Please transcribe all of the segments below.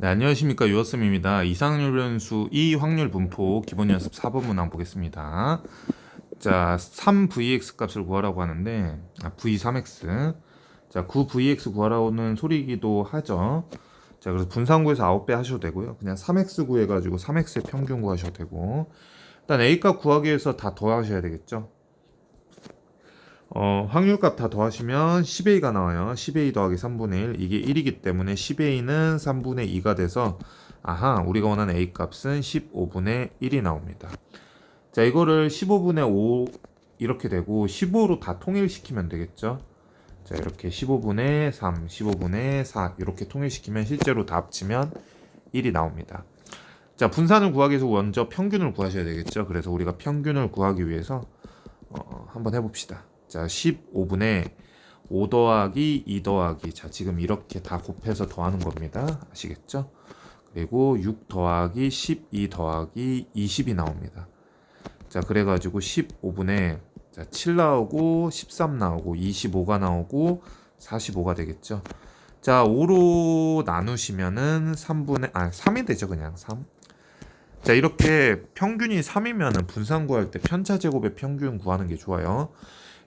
네, 안녕하십니까. 유어쌤입니다. 이상률 변수 이 확률 분포 기본 연습 4번 문항 보겠습니다. 자, 3vx 값을 구하라고 하는데, 아, v3x. 자, 9vx 구하라고는 소리이기도 하죠. 자, 그래서 분산구에서 9배 하셔도 되고요. 그냥 3x 구해 가지고 3x의 평균 구하셔도 되고, 일단 a값 구하기 위해서 다 더하셔야 되겠죠. 어, 확률값 다 더하시면 10a가 나와요. 10a 더하기 3분의 1. 이게 1이기 때문에 10a는 3분의 2가 돼서 아하, 우리가 원하는 a 값은 15분의 1이 나옵니다. 자, 이거를 15분의 5 이렇게 되고 15로 다 통일시키면 되겠죠. 자, 이렇게 15분의 3, 15분의 4 이렇게 통일시키면 실제로 다 합치면 1이 나옵니다. 자, 분산을 구하기 위해서 먼저 평균을 구하셔야 되겠죠. 그래서 우리가 평균을 구하기 위해서 어, 한번 해봅시다. 자, 15분의 5 더하기 2 더하기 자, 지금 이렇게 다 곱해서 더하는 겁니다. 아시겠죠? 그리고 6 더하기 12 더하기 20이 나옵니다. 자, 그래가지고 15분의 자, 7 나오고 13 나오고 25가 나오고 45가 되겠죠. 자, 5로 나누시면은 3분의 아, 3이 되죠, 그냥 3. 자, 이렇게 평균이 3이면은 분산 구할 때 편차 제곱의 평균 구하는 게 좋아요.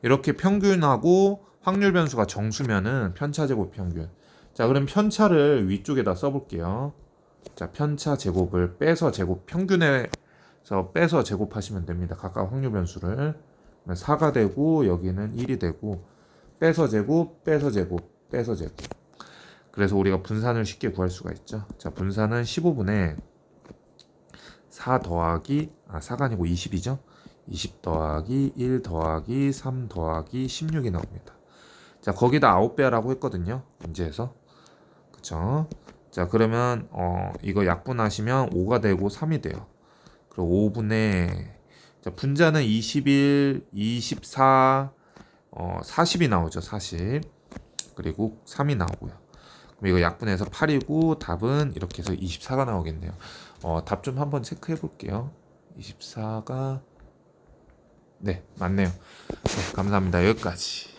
이렇게 평균하고 확률 변수가 정수면은 편차 제곱 평균. 자, 그럼 편차를 위쪽에다 써볼게요. 자, 편차 제곱을 빼서 제곱 평균에서 빼서 제곱하시면 됩니다. 각각 확률 변수를. 4가 되고 여기는 1이 되고 빼서 제곱, 빼서 제곱, 빼서 제곱. 그래서 우리가 분산을 쉽게 구할 수가 있죠. 자, 분산은 15분의 4 더하기 아 4가 아니고 20이죠. 20 더하기 1 더하기 3 더하기 16이 나옵니다. 자, 거기다 9배라고 했거든요. 문제에서. 그쵸? 자, 그러면 어 이거 약분하시면 5가 되고 3이 돼요. 그리고 5분의 자, 분자는 21, 24, 어 40이 나오죠. 40. 그리고 3이 나오고요. 이거 약분해서 8이고 답은 이렇게 해서 24가 나오겠네요. 어, 답 좀 한번 체크해 볼게요. 24가 네, 맞네요. 네, 감사합니다. 여기까지.